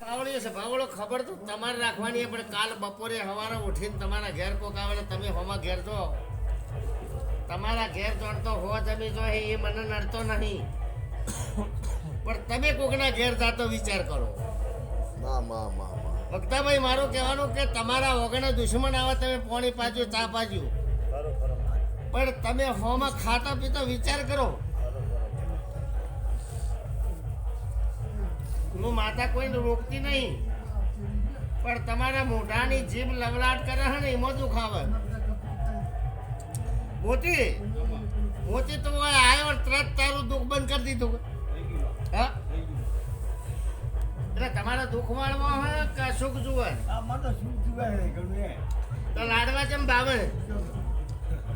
પાવળીઓ છે પાવળો ખબર તો તમારે રાખવાની પણ કાલ બપોરે સવારે ઉઠીને તમારા ઘેર કોક આવે તમે હોમાં ઘેર તો. તમારા ઘેર ચોડતો હો તમે જો એ મને નડતો નહીં. પણ તમે કોકના ઘેર જાતો વિચાર કરો. મા મા મા મા મારું કહેવાનું કે તમારા વગરના દુશ્મન આવે તમે પોણી પાજ્યું ચા પાજ્યું પણ તમે હોમાં ખાતા પીતા વિચાર કરો. હું માતા કોઈને રોકતી નહીં. પણ તમારા મોઢાની જીભ લવલાટ કરે છે ને એમાં દુખાવે. મોતી મોતી તો આવ્યો તરત તારું દુઃખ બંધ કરી દીધું. હા? એટલે તમારા દુઃખ વાળવા હોય કે સુખ જુએ. તો લાડવા કેમ ભાવે?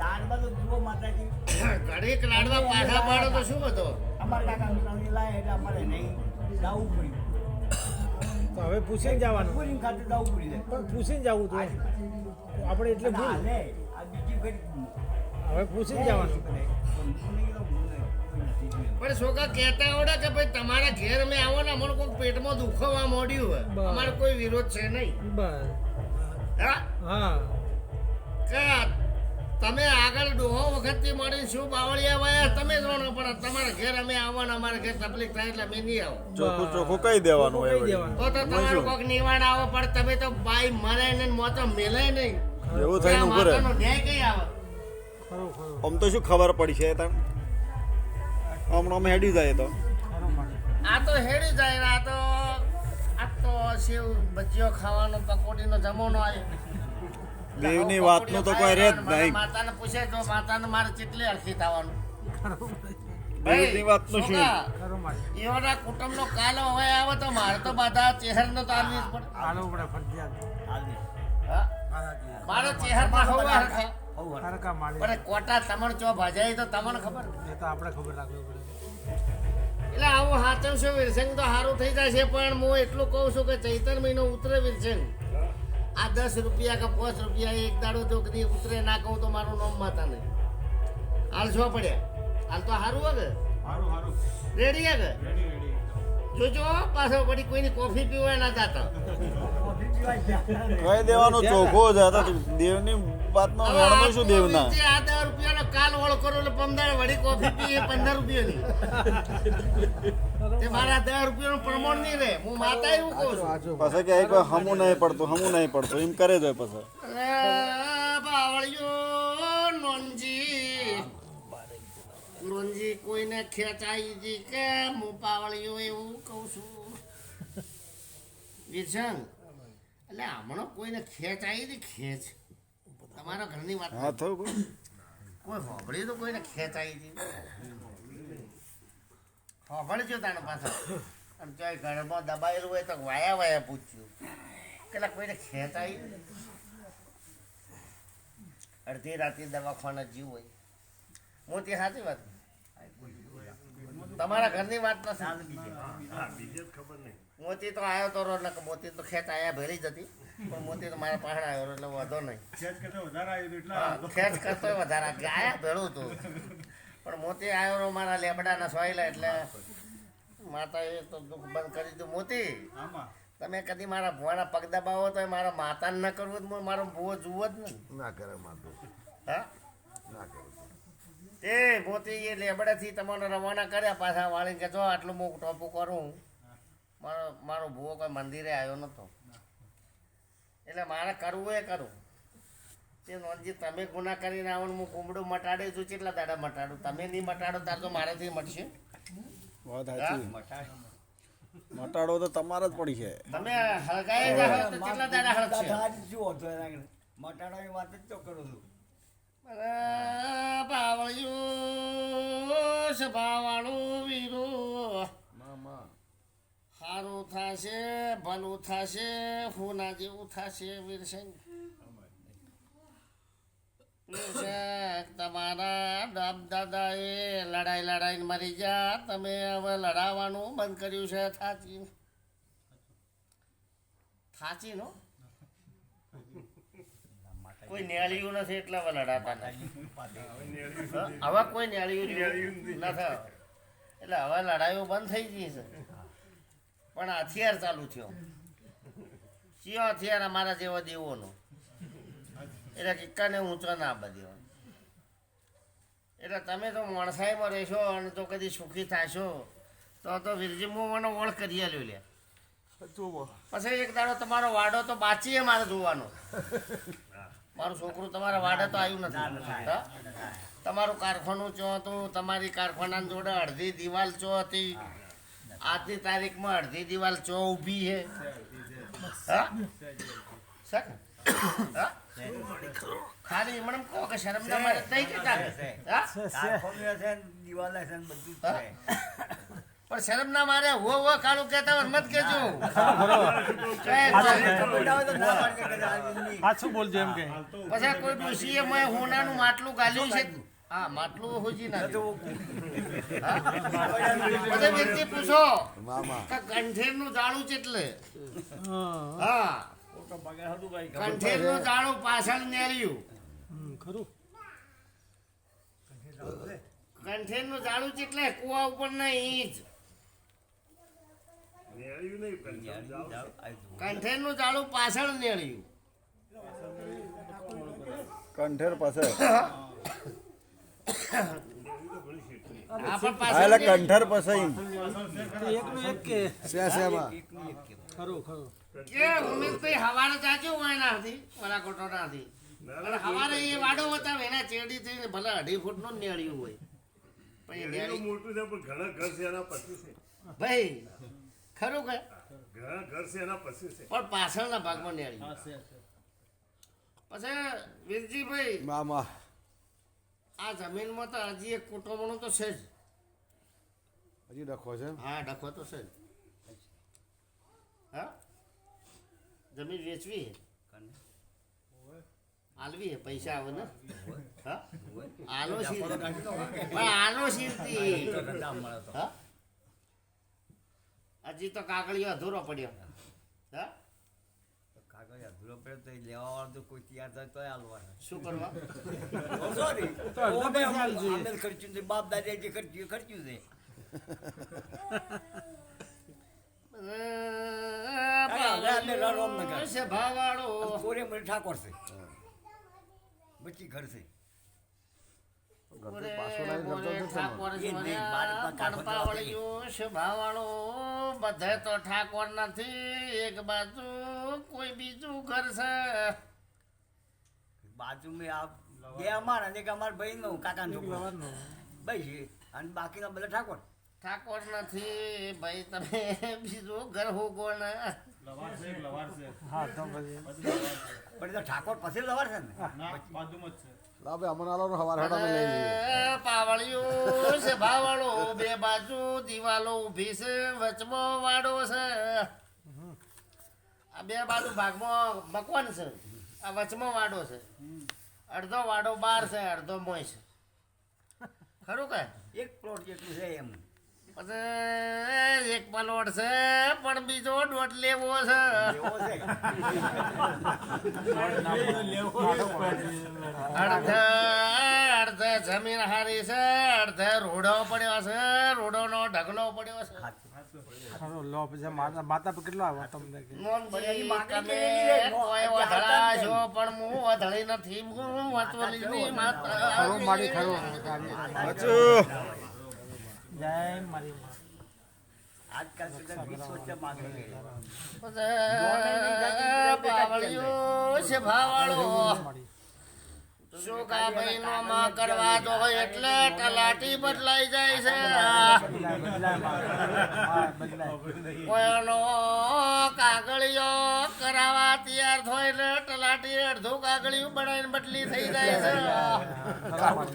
લાડવા તો જુઓ માતાજી. ઘડીક લાડવા પાછા પાડો તો શું હતો અમારે કાકા લાય એટલે અમારે નહીં. દાવું પડી તો હવે પૂછીને જવાનું. પૂરી ખાતે દાવું પડી જાય. પણ પૂછીને જવું તો. આપણે એટલે ભૂલ. લે, આ બીજી ફરી હવે પૂછીને જવાનું. પણ છોકરા કહેતા આવડે કે ભાઈ તમારા ઘેર મેં આવો ને અમને કોઈ પેટમાં દુખવા મોડ્યું હોય. અમારો કોઈ વિરોધ છે નહીં. બસ. હા? હા. કે તમે આગળ ડોહો વખતથી મળી શું બાવળિયા વાયા? તમે જોણો પણ તમારા ઘેર અમે આવવાના અમારા ઘેર તકલીફ થાય એટલે અમે નહીં આવો. ચોખ્ખું ચોખ્ખું કહી દેવાનું. તો તો તમારું કોઈક નિવાડ આવો પણ તમે તો બાઈ મરે ને મોતો મેલાય નહીં. એવું થઈને ઉભું રહે. ન્યાય કઈ આવે? આમ તો શું ખબર પડી છે તમ હમણાં અમે હેડી જાય તો. આ તો હેડી જાય આ તો આ તો સેવ ભજીયો ખાવાનો પકોડીનો જમાનો આવ્યો. દેવની વાતનું તો કોઈ જ નહીં. માતાને પૂછે તો માતાને મારે કેટલી અરખી થવાનું. દેવની વાતનું શું? છોકરા, ખરું માણસ એવાના કુટુંબનો કાલો હોય આવે તો મારે તો બધા ચહેરનો તો પડે. ફરજિયાત. હવા હરખા. પણ કોટા તમણ ચો ભજાય તો તમને ખબર? એ તો આપણે ખબર રાખવી પડે. એટલે આવું હાચમ છું વિરસંગ તો સારું થઈ જાય છે પણ હું એટલું કહું છું કે ચૈતર મહિનો ઉતરે વિરસંગ. આ દસ રૂપિયા કે પાંચ રૂપિયા એક દાડો જો કદી ઉતરે ના કહું તો મારું નામ માતા નહીં. હાલ છો પડ્યા. હાલ તો સારું હે કે? રેડી હે કે? જોજો પાછો પડી કોઈની કોફી પીવા ના જાતા કહી દેવાનો ચોખ્ખો જ આ તો દેવની વાતમાં વેણમાં શું દેવના? આ દસ રૂપિયાનો કાલ વળ કરો એટલે પંદર વળી કોફી પીએ પંદર રૂપિયાની. તે મારા દસ રૂપિયાનું પ્રમાણ નહીં રહે. હું માતા એવું કહું છું. પછી કે કોઈ હમું નહીં પડતું હમું નહીં પડતું. એમ કરે જ પછી. અરે બાવળિયો નોનજી. નોનજી કોઈને ખેંચાઈ જી કે હું પાવળિયો એવું કહું છું. વિરસંગ એટલે હમણાં કોઈને ખેંચ આવી હતી ખેંચ. તમારા ઘરની વાત હા થયું કોઈ? કોઈ હોભળી તો કોઈને ખેંચ આવી હતી. હોભળજો તાણે પાછા. અને ચાય ઘરમાં દબાયેલું હોય તો વાયા વાયા પૂછ્યું. કેટલા કોઈને ખેંચ આવી અડધી રાતે દવાખાના જીવ હોય. હું તે સાચી વાત? તમારા ઘરની વાત નથી. મોતી તો આવ્યો તો એટલે મોતી તો ખેંચ આયા ભેરી જતી પણ મોતી તો મારા પાસે આવ્યો એટલે વધો નહીં. ખેંચ કરતો વધારે આયા ભેળું તું. પણ મોતી આવ્યો મારા લેબડાના સોયલા એટલે માતાએ તો દુઃખ બંધ કરી દીધું. મોતી તમે કદી મારા ભુવાના પગ દબાવો તો મારા માતાને ન કરવું તો મારો ભૂવો જુઓ જ નહીં. ના કરે માતું હા? ના કરે. એ મોતી એ લેબડાથી તમને રવાના કર્યા પાછા વાળીને કે જો આટલું હું ટોપું કરું મારો મારો ભૂવો કોઈ મંદિરે આવ્યો નતો. એટલે મારે કરવું એ કરવું તે નોંધજી તમે ગુના કરીને આવો હું કુંબડું મટાડી છું કેટલા દાડા મટાડું? તમે નહીં મટાડો તાર તો મારેથી મટશે. વાત સાચી. મટાડો તો તમારા જ પડી છે. તમે હળગાય જ તો કેટલા દાડા હળગશે? મટાડાની વાત જ તો કરું છું. અરે બાવળિયું સભાવાળું વીરો. સારું થશે ભલું થશે હુના જેવું થશે વીરસંગ તમારા બાપ દાદાએ લડાઈ લડાઈને મરી ગયા. તમે હવે લડાવવાનું બંધ કર્યું છે થાચી. થાચી નો? કોઈ નેળિયું નથી એટલે હવે લડાતા નથી? હવે કોઈ નેળિયું નથી. એટલે હવે લડાઈઓ બંધ થઈ ગઈ છે. પણ હથિયાર ચાલુ થયો. કયો હથિયાર અમારા જેવો દેવોનો? એટલે કિક્કાને ઊંચો ના બધ્યો એટલે તમે તો મણસાઈમાં રહેશો અને તો કદી સુખી થશો તો તો વિરજીમો મને ઓળ કરી આલ્યો લે. પછી એક દાડો તમારો વાડો તો બાચીએ મારે જોવાનો. મારું છોકરું તમારા વાડે તો આવ્યું નથી. તમારું કારખાનું ચો હતું તમારી કારખાના જોડે અડધી દિવાલ ચો હતી. આજની તારીખમાં અડધી દિવાલ ચો ઊભી છે? ખાલી એમણે કહો કે શરમ ના મારે તઈ કે તારે? હા? કારખાનું છે ને, દિવાલ બધું જ પણ શરમ ના મારે હો હો કાળું કહેતા હોય મત કેજો. પાછું બોલજો એમ કે પછી કોઈ ડોશીએ મેં હોનાનું માટલું ગાલ્યું છે હા માટલું હોજી ના પછી વ્યક્તિ પૂછો. કે કંઠેરનું જાળું ચેટલે હા. કંઠેરનું જાળું પાછળ નેર્યું. ખરું. કંઠેરનું જાળું ચેટલે કુવા ઉપર નહીં જ કંઠેરનું જાળું પાછળ નેળ્યું કંઠેર પાછળ. એટલે. કંઠેર પાસે એમ તો એકનું એક કે શ્યા શ્યામાં. ખરું ખરું. કે ઉમેશભાઈ હવારે જાજો હોય ના મારા કોટો ના હતી અને હવારે એ વાડો બતાવે એના ચેડી થઈને ભલે અઢી ફૂટનું નેળ્યું હોય. પણ મોટું છે પણ ઘણા ઘર છે એના પછી છે. ભાઈ ખરું કે? ઘણા ઘર છે એના પછી છે. પણ પાછળના ભાગમાં નેળ્યું. પછી વીરજીભાઈ મામા. આ જમીનમાં તો હજી એક કુટુંબનું તો છે જ. હજી ડખો છે હા ડખો તો છે જ. હા? જમીન વેચવી હે? આલવી હે પૈસા આવે ને? હા? આલો શીર પણ આલો શીરતી હા? હજી તો કાગળિયો અધૂરો પડ્યો. કાગળ તો લેવા તો કોઈ તૈયાર થાય તોય હાલવાના. શું કરવા સોરી તો ખર્ચ્યું છે, બાપ દાદા જે ખર્ચ્યું ખર્ચ્યું છે. ભાવાળો કોરે મને ઠાકોર છે પછી ઘર છે બધે તો ઠાકોર નથી એક બાજુ કોઈ બીજું ઘર છે. બાજુ મેં આ બે અમારા એક અમારા ભાઈ નું કાકા નું ભાઈ છે અને બાકીના બધા ઠાકોર? ઠાકોર નથી ભાઈ તમે બીજું ઘર હો ગોળ હા પછી. પણ એ તો ઠાકોર પછી લવાર છે. ને ભાઈ અમને આલો હવાર હેડા મે લઈ લઈએ. પાવળિયું છે ભાવાળો બે બાજુ દિવાલો ઊભી છે વચમાં વાડો છે. આ બે બાજુ ભાગમાં મકવાન છે. આ વચમાં વાડો છે. અડધો વાડો બાર છે અડધો મોય છે. ખરું કે? એક પ્લોટ જેટલું છે એમ. પછી એક પલોટ છે પણ બીજો દોઢ લેવો છે. એવો છે. અડધે અડધે જમીન હારી છે અડધે રોડો પડ્યો છે રોડોનો ઢગલો પડ્યો છે. માતા કેટલો આવ્યો તમને છે. પણ હું વધળી નથી. હું વચવલીની માતા ખરું મારી ખરું. બચું જય મારી માં. આજકાલ સુધા વીસ વર્ષ. છે ભાવાળો મારી શું કા ભાઈ નો માં કરવા દો એટલે તલાટી બદલાઈ જાય છે. કોઈનો કાગળિયો કરાવવા તૈયાર થાય એટલે તલાટી અડધું કાગળિયું બનાવીને બદલી થઈ જાય છે. આવા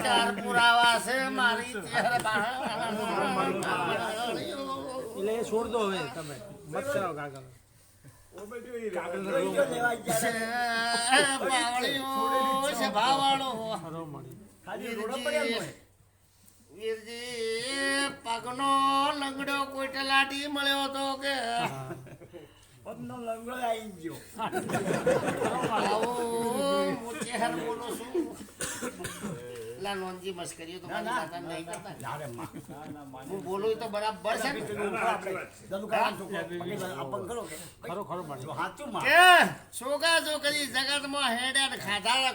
ચાર પુરાવા છે મારી એટલે છોડ દો હવે તમે મત કરો કાગળ પગનો લંગડો કોઈ તલાટી મળ્યો હતો કે? પગનો લંગડો આવી ગયો. આવો હું ચહેર બોલું છું. એટલા નોંધી મસ્કરીઓ તો મારી ના. નહીં કરતા માં. હું બોલું તો બરાબર છે ને ખરો ખરો છોકરા જગતમાં હેડે ખાધા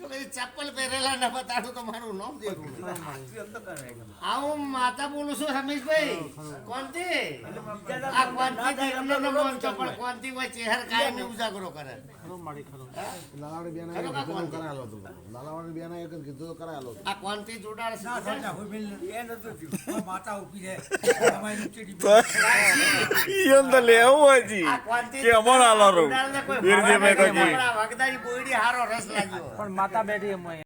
ચપ્પલ પહેરેલા ન બતાડું તો મારું નામ દેવું હાચું એમ તો કરે કે આ હું માતા બોલું છું રમેશભાઈ. કોનથી આ પણ કોનથી હોય ચહેર કાયમી ઉજાગરો કરે. ખરો મારી ખરો. લાલાવાડી બેન ખરો કા કરાયેલો હતો લાલાવાડી બેન એક કીધું કરાયેલો આ કોનથી જોડાણ છે? એ નતું થયું. માતા ઊભી રહે. અમારી ચીડી તો લેવું હજી કે વગદારી બોયડી હારો રસ લાગ્યો. પણ માતા બેઠી એમ હોય